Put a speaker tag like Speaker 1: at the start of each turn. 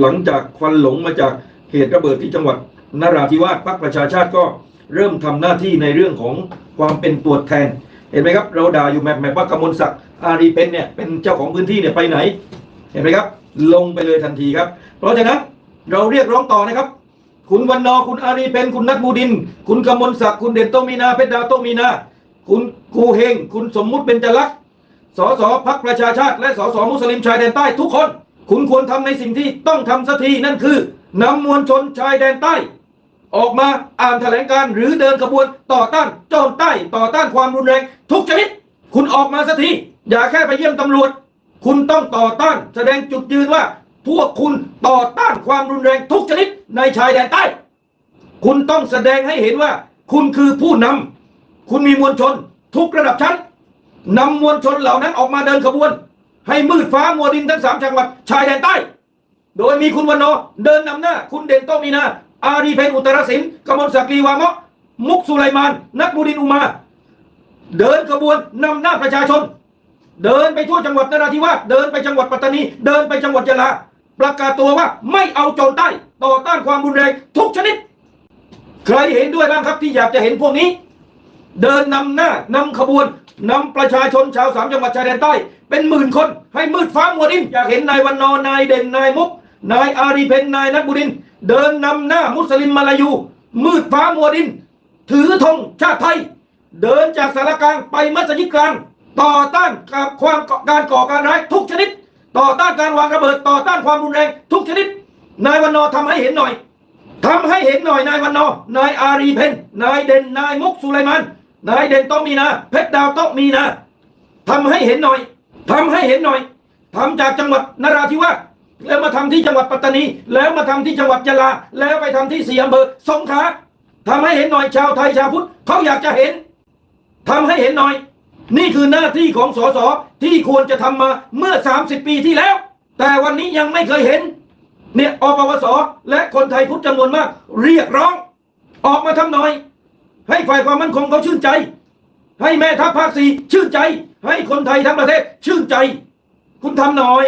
Speaker 1: หลังจากควันหลงมาจากเหตุระเบิดที่จังหวัดนราธิวาสพรรคประชาชาติก็เริ่มทำหน้าที่ในเรื่องของความเป็นตัวแทน เห็นไหมครับ เราด่าอยู่แมปแมปว่ากมลศักดิ์อารีเป็นเนี่ยเป็นเจ้าของพื้นที่เนี่ยไปไหน เห็นไหมครับ ลงไปเลยทันทีครับ เพราะฉะนั้นเราเรียกร้องต่อนะครับ คุณวันนอคุณอารีเป็นคุณนัทบูดิน คุณกมลศักดิ์คุณเด่นโตมีนาเพชรดาวโตมีนา คุณกูเฮงคุณสมมุติเป็นจลักษณ์สสพักประชาชาติ และสสมุสลิมชายแดนใต้ทุกคน คุณควรทำในสิ่งที่ต้องทำสักทีนั่นคือนำมวลชนชายแดนใต้ ออกมาอ่านแถลงการ์หรือเดินขบวนต่อต้านโจรใต้ต่อต้านความรุนแรง ทุกชนิด คุณออกมาสักทีอย่าแค่ไปเยี่ยมตำรวจ คุณต้องต่อต้าน แสดงจุดยืนว่า พวกคุณต่อต้านความรุนแรงทุกชนิดในชายแดนใต้ คุณต้องแสดงให้เห็นว่า คุณคือผู้นำคุณมีมวลชนทุกระดับชั้นนำมวลชนเหล่านั้นออกมาเดินขบวน ให้มืดฟ้ามัวดินทั้งสามจังหวัดชายแดนใต้ โดยมีคุณวันนอเดินนำหน้า คุณเด่นโตมีนา อารีเพนอุตรศิลป์กมลศักดิ์ลีวามะมุกสุไลมาน นักบุรินอุมา เดินขบวนนำหน้าประชาชน เดินไปทั่วจังหวัดนราธิวาสเดินไปจังหวัดปัตตานี เดินไปจังหวัดยะลาประกาศตัวว่าไม่เอาโจรใต้ ต่อต้านความรุนแรงทุกชนิด ใครเห็นด้วยบ้างครับที่อยากจะเห็นพวกนี้ เดินนำหน้านำขบวน นำประชาชนชาวสามจังหวัดชายแดนใต้ เป็นหมื่นคน ให้มืดฟ้ามัวดิน อยากเห็นนายวันนอนายเด่นนายมุก นายอารีเพนนายนักบุริน เดินนำหน้ามุสลิมมาลายู มืดฟ้ามัวดิน ถือธงชาติไทย เดินจากสารกลางไปมัสยิดกลาง ต่อต้านกับความการก่อการร้ายทุกชนิด ต่อต้านการวางระเบิดต่อต้านความรุนแรงทุกชนิด นายวันนอทำให้เห็นหน่อยทำให้เห็นหน่อยนายวันนอนายอารีเพนนายเด่นนายมุกสุไลมัน นายเด่นโตะมีนาเพชรดาวโตะมีนาทำให้เห็นหน่อยทำให้เห็นหน่อยทำจากจังหวัดนราธิวาสแล้วมาทำที่จังหวัดปัตตานี แล้วมาทำที่จังหวัดยะลา แล้วไปทำที่สี่อำเภอสงขลาทำให้เห็นหน่อยชาวไทยชาวพุทธเขาอยากจะเห็นทำให้เห็นหน่อย นี่คือหน้าที่ของสสที่ควรจะทำมาเมื่อ 30 ปีที่แล้ว แต่วันนี้ยังไม่เคยเห็น เนี่ยอปวสและคนไทยพุทธจำนวนมาก เรียกร้อง ออกมาทำหน่อย ให้ฝ่ายความมั่นคงเขาชื่นใจ ให้แม่ทัพภาคสี่ชื่นใจ ให้คนไทยทั้งประเทศชื่นใจ คุณทำหน่อย